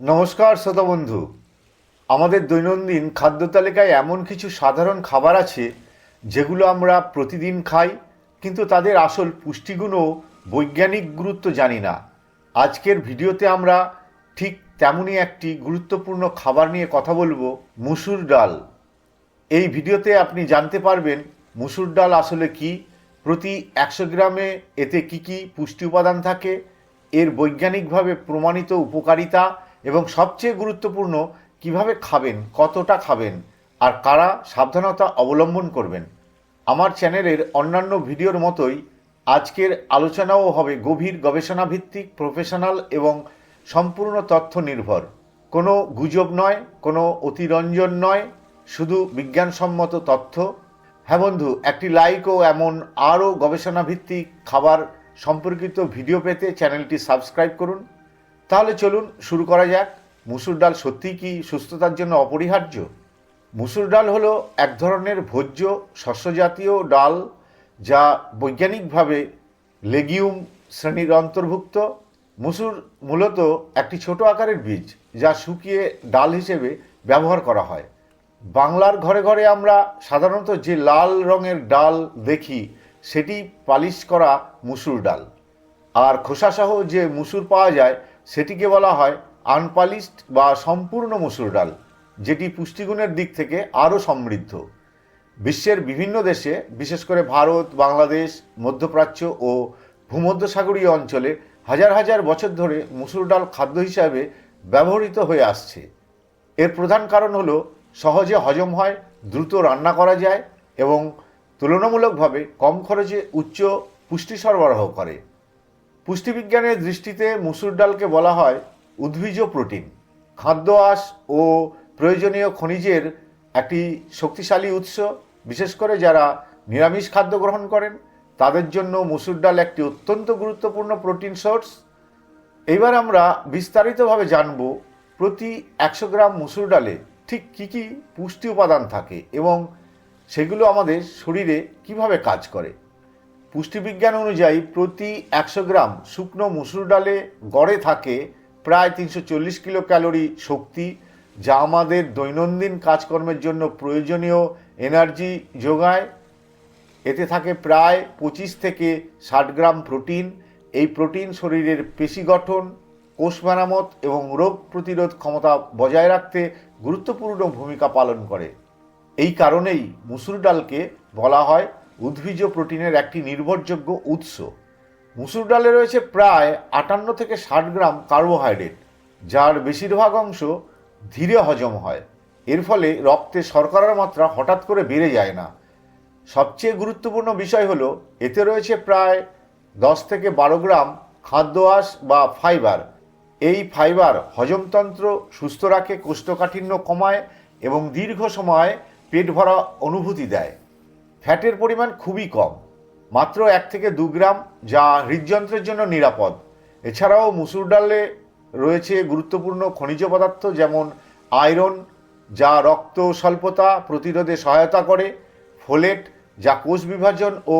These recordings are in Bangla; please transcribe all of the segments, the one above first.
নমস্কার শ্রোতা বন্ধু। আমাদের দৈনন্দিন খাদ্য তালিকায় এমন কিছু সাধারণ খাবার আছে, যেগুলো আমরা প্রতিদিন খাই, কিন্তু তাদের আসল পুষ্টিগুণ ও বৈজ্ঞানিক গুরুত্ব জানি না। আজকের ভিডিওতে আমরা ঠিক তেমনই একটি গুরুত্বপূর্ণ খাবার নিয়ে কথা বলব, মুসুর ডাল। এই ভিডিওতে আপনি জানতে পারবেন মুসুর ডাল আসলে কি, প্রতি একশো গ্রামে এতে কি কি পুষ্টি উপাদান থাকে, এর বৈজ্ঞানিকভাবে প্রমাণিত উপকারিতা এবং সবচেয়ে গুরুত্বপূর্ণ, কীভাবে খাবেন, কতটা খাবেন, আর কারা সাবধানতা অবলম্বন করবেন। আমার চ্যানেলের অন্যান্য ভিডিওর মতোই আজকের আলোচনাও হবে গভীর গবেষণা ভিত্তিক প্রফেশনাল এবং সম্পূর্ণ তথ্য নির্ভর কোনো গুজব নয়, কোনো অতিরঞ্জন নয়, শুধু বিজ্ঞানসম্মত তথ্য। হ্যাঁ বন্ধু, একটি লাইক ও এমন আরও গবেষণা ভিত্তিক খাবার সম্পর্কিত ভিডিও পেতে চ্যানেলটি সাবস্ক্রাইব করুন। তাহলে চলুন শুরু করা যাক। মুসুর ডাল সত্যিই কি সুস্থতার জন্য অপরিহার্য? মুসুর ডাল হলো এক ধরনের ভোজ্য শস্যজাতীয় ডাল যা বৈজ্ঞানিকভাবে লেগিউম শ্রেণির অন্তর্ভুক্ত। মুসুর মূলত একটি ছোট আকারের বীজ যা শুকিয়ে ডাল হিসেবে ব্যবহার করা হয়। বাংলার ঘরে ঘরে আমরা সাধারণত যে লাল রঙের ডাল দেখি, সেটি পালিশ করা মুসুর ডাল। আর খোসাসহ যে মুসুর পাওয়া যায় সেটিকে বলা হয় আনপালিশড বা সম্পূর্ণ মুসুর ডাল, যেটি পুষ্টিগুণের দিক থেকে আরও সমৃদ্ধ। বিশ্বের বিভিন্ন দেশে, বিশেষ করে ভারত, বাংলাদেশ, মধ্যপ্রাচ্য ও ভূমধ্যসাগরীয় অঞ্চলে হাজার হাজার বছর ধরে মুসুর ডাল খাদ্য হিসাবে ব্যবহৃত হয়ে আসছে। এর প্রধান কারণ হলো সহজে হজম হয়, দ্রুত রান্না করা যায় এবং তুলনামূলকভাবে কম খরচে উচ্চ পুষ্টি সরবরাহ করে। পুষ্টিবিজ্ঞানের দৃষ্টিতে মুসুর ডালকে বলা হয় উদ্ভিজ প্রোটিন। খাদ্য আঁশ ও প্রয়োজনীয় খনিজের একটি শক্তিশালী উৎস, বিশেষ করে যারা নিরামিষ খাদ্য গ্রহণ করেন। তাদের জন্য মুসুর ডাল একটি অত্যন্ত গুরুত্বপূর্ণ প্রোটিন সোর্স। এবার আমরা বিস্তারিতভাবে জানব প্রতি একশো গ্রাম মুসুর ডালে ঠিক কী কী পুষ্টি উপাদান থাকে এবং সেগুলো আমাদের শরীরে কীভাবে কাজ করে। পুষ্টিবিজ্ঞান অনুযায়ী প্রতি একশো গ্রাম শুকনো মুসুর ডালে গড়ে থাকে প্রায় তিনশো চল্লিশ কিলো ক্যালোরি শক্তি, যা আমাদের দৈনন্দিন কাজকর্মের জন্য প্রয়োজনীয় এনার্জি যোগায়। এতে থাকে প্রায় পঁচিশ থেকে ষাট গ্রাম প্রোটিন। এই প্রোটিন শরীরের পেশি গঠন, কোষ মেরামত এবং রোগ প্রতিরোধ ক্ষমতা বজায় রাখতে গুরুত্বপূর্ণ ভূমিকা পালন করে। এই কারণেই মুসুর ডালকে বলা হয় উদ্ভিজ প্রোটিনের একটি নির্ভরযোগ্য উৎস। মুসুর ডালে রয়েছে প্রায় আটান্ন থেকে ষাট গ্রাম কার্বোহাইড্রেট, যার বেশিরভাগ অংশ ধীরে হজম হয়। এর ফলে রক্তে শর্করার মাত্রা হঠাৎ করে বেড়ে যায় না। সবচেয়ে গুরুত্বপূর্ণ বিষয় হলো, এতে রয়েছে প্রায় দশ থেকে বারো গ্রাম খাদ্য বা ফাইবার। এই ফাইবার হজমতন্ত্র সুস্থ রাখে, কোষ্ঠকাঠিন্য কমায় এবং দীর্ঘ সময় পেট ভরা অনুভূতি দেয়। ফ্যাটের পরিমাণ খুবই কম। মাত্র এক থেকে দু গ্রাম, যা হৃদযন্ত্রের জন্য নিরাপদ। এছাড়াও মুসুর ডালে রয়েছে গুরুত্বপূর্ণ খনিজ পদার্থ, যেমন আয়রন, যা রক্ত স্বল্পতা প্রতিরোধে সহায়তা করে, ফোলেট, যা কোষ বিভাজন ও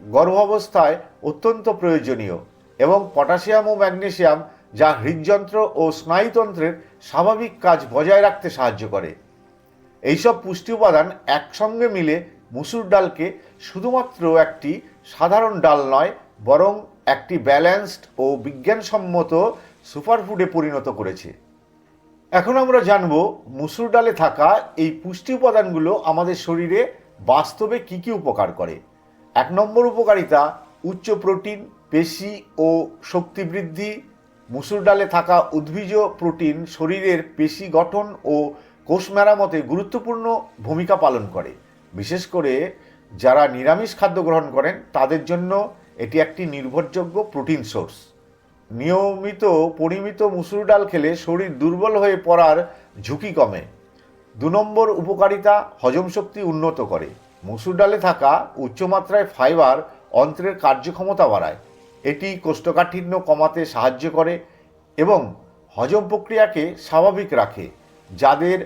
গর্ভাবস্থায় অত্যন্ত প্রয়োজনীয়, এবং পটাশিয়াম ও ম্যাগনেসিয়াম যা হৃদযন্ত্র ও স্নায়ুতন্ত্রের স্বাভাবিক কাজ বজায় রাখতে সাহায্য করে। এইসব পুষ্টি উপাদান একসঙ্গে মিলে মুসুর ডালকে শুধুমাত্র একটি সাধারণ ডাল নয়, বরং একটি ব্যালেন্সড ও বিজ্ঞানসম্মত সুপারফুডে পরিণত করেছে। এখন আমরা জানব মুসুর ডালে থাকা এই পুষ্টি উপাদানগুলো আমাদের শরীরে বাস্তবে কি কি উপকার করে। এক নম্বর উপকারিতা, উচ্চ প্রোটিন, পেশি ও শক্তি বৃদ্ধি। মুসুর ডালে থাকা উদ্ভিজ প্রোটিন শরীরের পেশি গঠন ও কোষ মেরামতে গুরুত্বপূর্ণ ভূমিকা পালন করে। বিশেষ করে যারা নিরামিষ খাদ্য গ্রহণ করেন, তাদের জন্য এটি একটি নির্ভরযোগ্য প্রোটিন সোর্স। নিয়মিত পরিমিত মুসুর ডাল খেলে শরীর দুর্বল হয়ে পড়ার ঝুঁকি কমে। দু নম্বর উপকারিতা, হজম শক্তি উন্নত করে। মুসুর ডালে থাকা উচ্চমাত্রায় ফাইবার অন্ত্রের কার্যক্ষমতা বাড়ায়। এটি কোষ্ঠকাঠিন্য কমাতে সাহায্য করে এবং হজম প্রক্রিয়াকে স্বাভাবিক রাখে, যাদের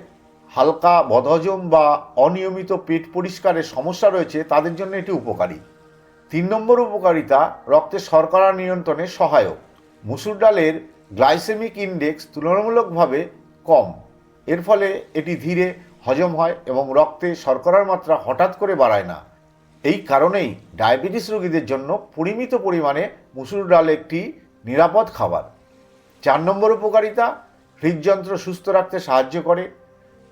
হালকা বদহজম বা অনিয়মিত পেট পরিষ্কারের সমস্যা রয়েছে, তাদের জন্য এটি উপকারী। তিন নম্বর উপকারিতা, রক্তে শর্করা নিয়ন্ত্রণে সহায়ক। মুসুর ডালের গ্লাইসেমিক ইন্ডেক্স তুলনামূলকভাবে কম। এর ফলে এটি ধীরে হজম হয় এবং রক্তে শর্করার মাত্রা হঠাৎ করে বাড়ায় না। এই কারণেই ডায়াবেটিস রোগীদের জন্য পরিমিত পরিমাণে মুসুর ডাল একটি নিরাপদ খাবার। চার নম্বর উপকারিতা, হৃদযন্ত্র সুস্থ রাখতে সাহায্য করে।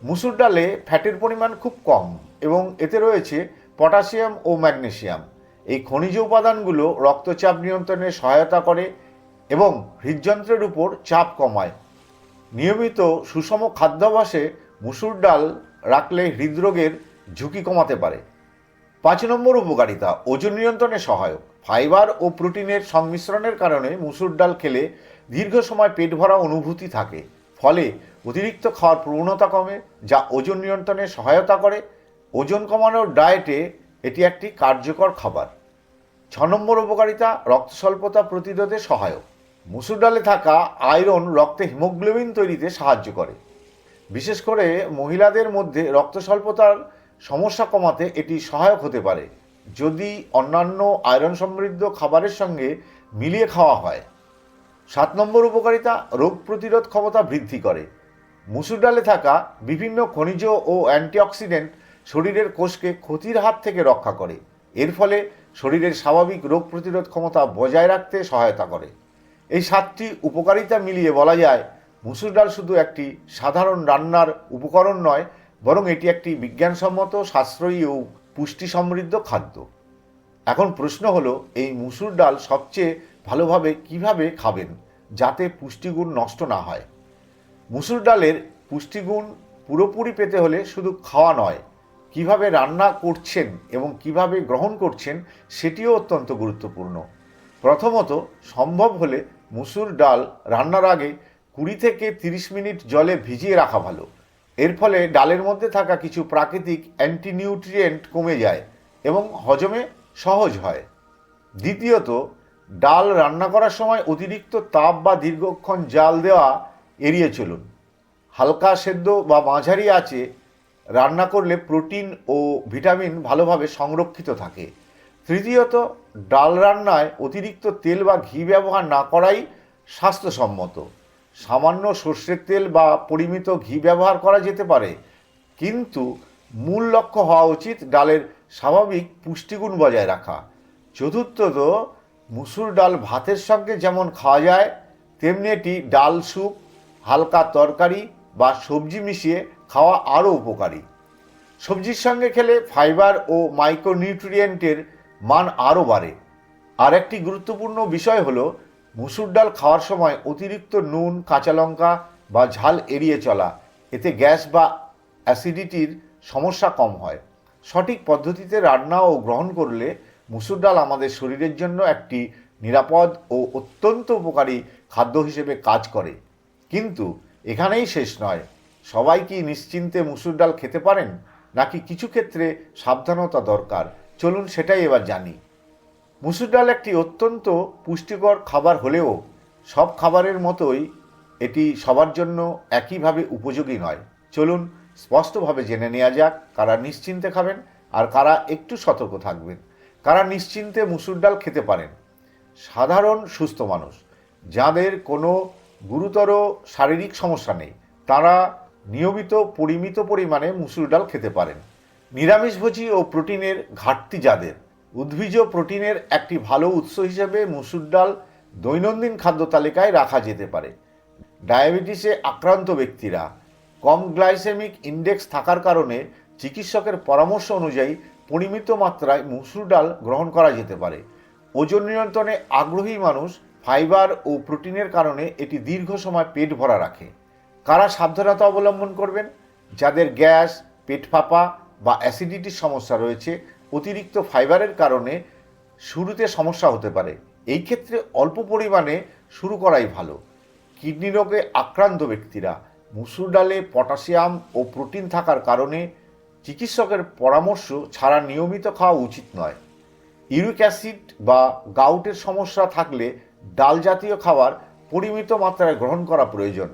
মুসুর ডালে ফ্যাটের পরিমাণ খুব কম এবং এতে রয়েছে পটাশিয়াম ও ম্যাগনেসিয়াম এই খনিজ উপাদানগুলো রক্তচাপ নিয়ন্ত্রণে সহায়তা করে এবং হৃদযন্ত্রের উপর চাপ কমায়। নিয়মিত সুষম খাদ্যাভাসে মুসুর ডাল রাখলে হৃদরোগের ঝুঁকি কমাতে পারে। পাঁচ নম্বর উপকারিতা, ওজন নিয়ন্ত্রণে সহায়ক। ফাইবার ও প্রোটিনের সংমিশ্রণের কারণে মুসুর ডাল খেলে দীর্ঘ সময় পেট ভরা অনুভূতি থাকে। ফলে অতিরিক্ত খাওয়ার প্রবণতা কমে, যা ওজন নিয়ন্ত্রণে সহায়তা করে। ওজন কমানোর ডায়েটে এটি একটি কার্যকর খাবার। ছ নম্বর উপকারিতা রক্ত স্বল্পতা প্রতিরোধে সহায়ক। মুসুর ডালে থাকা আয়রন রক্তে হিমোগ্লোবিন তৈরিতে সাহায্য করে। বিশেষ করে মহিলাদের মধ্যে রক্ত স্বল্পতার সমস্যা কমাতে এটি সহায়ক হতে পারে। যদি অন্যান্য আয়রন সমৃদ্ধ খাবারের সঙ্গে মিলিয়ে খাওয়া হয় সাত নম্বর উপকারিতা, রোগ প্রতিরোধ ক্ষমতা বৃদ্ধি করে। মুসুর ডালে থাকা বিভিন্ন খনিজ ও অ্যান্টিঅক্সিডেন্ট শরীরের কোষকে ক্ষতির হাত থেকে রক্ষা করে। এর ফলে শরীরের স্বাভাবিক রোগ প্রতিরোধ ক্ষমতা বজায় রাখতে সহায়তা করে। এই সাতটি উপকারিতা মিলিয়ে বলা যায়, মুসুর ডাল শুধু একটি সাধারণ রান্নার উপকরণ নয়, বরং এটি একটি বিজ্ঞানসম্মত, সাশ্রয়ী ও পুষ্টি সমৃদ্ধ খাদ্য। এখন প্রশ্ন হলো, এই মুসুর ডাল সবচেয়ে ভালোভাবে কীভাবে খাবেন যাতে পুষ্টিগুণ নষ্ট না হয়? মুসুর ডালের পুষ্টিগুণ পুরোপুরি পেতে হলে শুধু খাওয়া নয়, কীভাবে রান্না করছেন এবং কীভাবে গ্রহণ করছেন সেটিও অত্যন্ত গুরুত্বপূর্ণ। প্রথমত, সম্ভব হলে মুসুর ডাল রান্নার আগে কুড়ি থেকে তিরিশ মিনিট জলে ভিজিয়ে রাখা ভালো। এর ফলে ডালের মধ্যে থাকা কিছু প্রাকৃতিক অ্যান্টিনিউট্রিয়েন্ট কমে যায় এবং হজমে সহজ হয়। দ্বিতীয়ত ডাল রান্না করার সময় অতিরিক্ত তাপ বা দীর্ঘক্ষণ জাল দেওয়া এড়িয়ে চলুন। হালকা সেদ্ধ বা মাঝারি আছে রান্না করলে প্রোটিন ও ভিটামিন ভালোভাবে সংরক্ষিত থাকে। তৃতীয়ত, ডাল রান্নায় অতিরিক্ত তেল বা ঘি ব্যবহার না করাই স্বাস্থ্যসম্মত। সামান্য সর্ষের তেল বা পরিমিত ঘি ব্যবহার করা যেতে পারে, কিন্তু মূল লক্ষ্য হওয়া উচিত ডালের স্বাভাবিক পুষ্টিগুণ বজায় রাখা। চতুর্থত মুসুর ডাল ভাতের সঙ্গে যেমন খাওয়া যায়, তেমনি এটি ডাল স্যুপ, হালকা তরকারি বা সবজি মিশিয়ে খাওয়া আরও উপকারী। সবজির সঙ্গে খেলে ফাইবার ও মাইক্রোনিউট্রিয়েন্টের মান আরও বাড়ে। আর একটি গুরুত্বপূর্ণ বিষয় হলো, মুসুর ডাল খাওয়ার সময় অতিরিক্ত নুন, কাঁচা লঙ্কা বা ঝাল এড়িয়ে চলা। এতে গ্যাস বা অ্যাসিডিটির সমস্যা কম হয়। সঠিক পদ্ধতিতে রান্না ও গ্রহণ করলে মুসুর ডাল আমাদের শরীরের জন্য একটি নিরাপদ ও অত্যন্ত উপকারী খাদ্য হিসেবে কাজ করে। কিন্তু এখানেই শেষ নয়। সবাই কি নিশ্চিন্তে মুসুর ডাল খেতে পারেন? নাকি কিছু ক্ষেত্রে সাবধানতা দরকার? চলুন সেটাই এবার জানি। মুসুর ডাল একটি অত্যন্ত পুষ্টিকর খাবার হলেও সব খাবারের মতোই এটি সবার জন্য একইভাবে উপযোগী নয়। চলুন স্পষ্টভাবে জেনে নেওয়া যাক কারা নিশ্চিন্তে খাবেন আর কারা একটু সতর্ক থাকবেন। কারা নিশ্চিন্তে মুসুর ডাল খেতে পারেন? সাধারণ সুস্থ মানুষ, যাদের কোনো গুরুতর শারীরিক সমস্যা নেই, তারা নিয়মিত পরিমিত পরিমাণে মুসুর ডাল খেতে পারেন। নিরামিষভোজী ও প্রোটিনের ঘাটতি যাদের উদ্ভিজ প্রোটিনের একটি ভালো উৎস হিসেবে মুসুর ডাল দৈনন্দিন খাদ্য তালিকায় রাখা যেতে পারে। ডায়াবেটিসে আক্রান্ত ব্যক্তিরা কম গ্লাইসেমিক ইন্ডেক্স থাকার কারণে চিকিৎসকের পরামর্শ অনুযায়ী পরিমিত মাত্রায় মুসুর ডাল গ্রহণ করা যেতে পারে। ওজন নিয়ন্ত্রণে আগ্রহী মানুষ ফাইবার ও প্রোটিনের কারণে এটি দীর্ঘ সময় পেট ভরা রাখে। কারা সাবধানতা অবলম্বন করবেন? যাদের গ্যাস, পেট ফাঁপা বা অ্যাসিডিটির সমস্যা রয়েছে, অতিরিক্ত ফাইবারের কারণে শুরুতে সমস্যা হতে পারে। এই ক্ষেত্রে অল্প পরিমাণে শুরু করাই ভালো। কিডনি রোগে আক্রান্ত ব্যক্তিরা মুসুর ডালে পটাশিয়াম ও প্রোটিন থাকার কারণে চিকিৎসকের পরামর্শ ছাড়া নিয়মিত খাওয়া উচিত নয়। ইউরিক অ্যাসিড বা গাউটের সমস্যা থাকলে ডাল জাতীয় খাবার পরিমিত মাত্রায় গ্রহণ করা প্রয়োজন।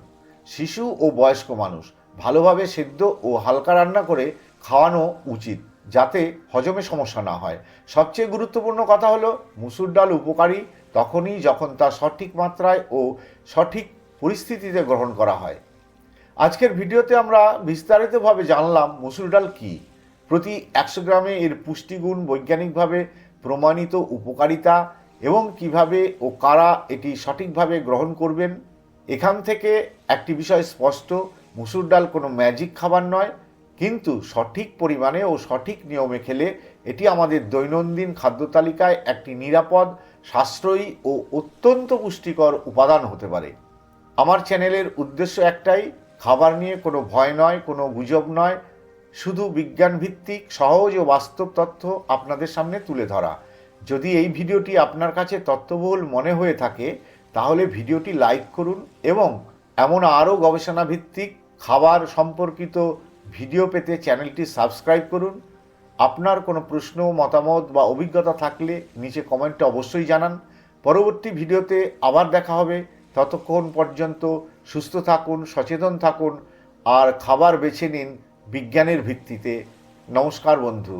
শিশু ও বয়স্ক মানুষ ভালোভাবে সেদ্ধ ও হালকা রান্না করে খাওয়ানো উচিত যাতে হজমে সমস্যা না হয়। সবচেয়ে গুরুত্বপূর্ণ কথা হলো, মুসুর ডাল উপকারী তখনই যখন তা সঠিক মাত্রায় ও সঠিক পরিস্থিতিতে গ্রহণ করা হয়। আজকের ভিডিওতে আমরা বিস্তারিতভাবে জানলাম মসুর ডাল কী? প্রতি একশো গ্রামে এর পুষ্টিগুণ বৈজ্ঞানিকভাবে প্রমাণিত উপকারিতা এবং কীভাবে ও কারা এটি সঠিকভাবে গ্রহণ করবেন? এখান থেকে একটি বিষয় স্পষ্ট, মুসুর ডাল কোনো ম্যাজিক খাবার নয়, কিন্তু সঠিক পরিমাণে ও সঠিক নিয়মে খেলে এটি আমাদের দৈনন্দিন খাদ্য তালিকায় একটি নিরাপদ, সাশ্রয়ী ও অত্যন্ত পুষ্টিকর উপাদান হতে পারে। আমার চ্যানেলের উদ্দেশ্য একটাই খাবার নিয়ে কোনো ভয় নয়, কোনো গুজব নয়। শুধু বিজ্ঞানভিত্তিক, সহজ ও বাস্তব তথ্য আপনাদের সামনে তুলে ধরা। যদি এই ভিডিওটি আপনার কাছে তথ্যবহুল মনে হয়ে থাকে, তাহলে ভিডিওটি লাইক করুন এবং এমন আরও গবেষণা ভিত্তিক খাবার সম্পর্কিত ভিডিও পেতে চ্যানেলটি সাবস্ক্রাইব করুন। আপনার কোনো প্রশ্ন, মতামত বা অভিজ্ঞতা থাকলে নিচে কমেন্টে অবশ্যই জানান। পরবর্তী ভিডিওতে আবার দেখা হবে। ততক্ষণ পর্যন্ত সুস্থ থাকুন সচেতন থাকুন আর খাবার বেছে নিন বিজ্ঞানের ভিত্তিতে। নমস্কার বন্ধু।